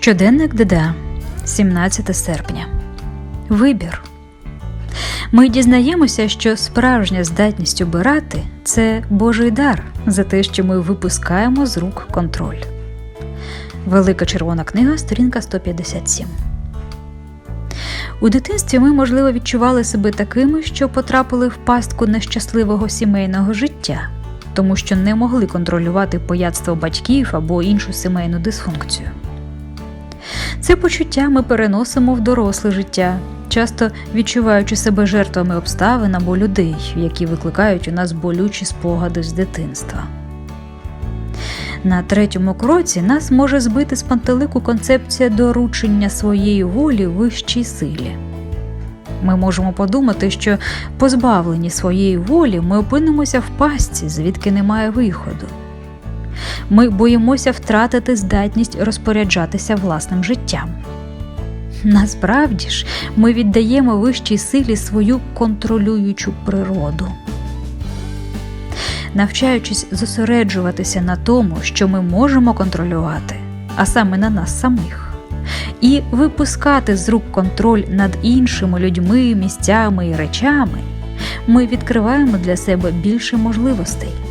Щоденник ДДА, 17 серпня. Вибір. Ми дізнаємося, що справжня здатність обирати це Божий дар за те, що ми випускаємо з рук контроль. Велика червона книга, сторінка 157. У дитинстві ми, можливо, відчували себе такими, що потрапили в пастку нещасливого сімейного життя, тому що не могли контролювати поядство батьків або іншу сімейну дисфункцію. Це почуття ми переносимо в доросле життя, часто відчуваючи себе жертвами обставин або людей, які викликають у нас болючі спогади з дитинства. На третьому кроці нас може збити з пантелику концепція доручення своєї волі вищій силі. Ми можемо подумати, що позбавлені своєї волі ми опинимося в пастці, звідки немає виходу. Ми боїмося втратити здатність розпоряджатися власним життям. Насправді ж, ми віддаємо вищій силі свою контролюючу природу. Навчаючись зосереджуватися на тому, що ми можемо контролювати, а саме на нас самих, і випускати з рук контроль над іншими людьми, місцями і речами, ми відкриваємо для себе більше можливостей.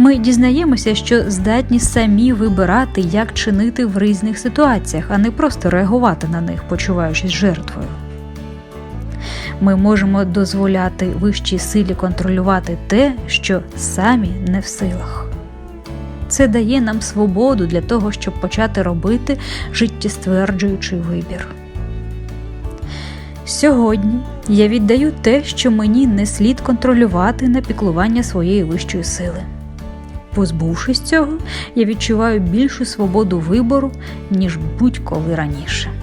Ми дізнаємося, що здатні самі вибирати, як чинити в різних ситуаціях, а не просто реагувати на них, почуваючись жертвою. Ми можемо дозволяти вищій силі контролювати те, що самі не в силах. Це дає нам свободу для того, щоб почати робити життєстверджуючий вибір. Сьогодні я віддаю те, що мені не слід контролювати на піклування своєї вищої сили. Позбувшись цього, я відчуваю більшу свободу вибору, ніж будь-коли раніше.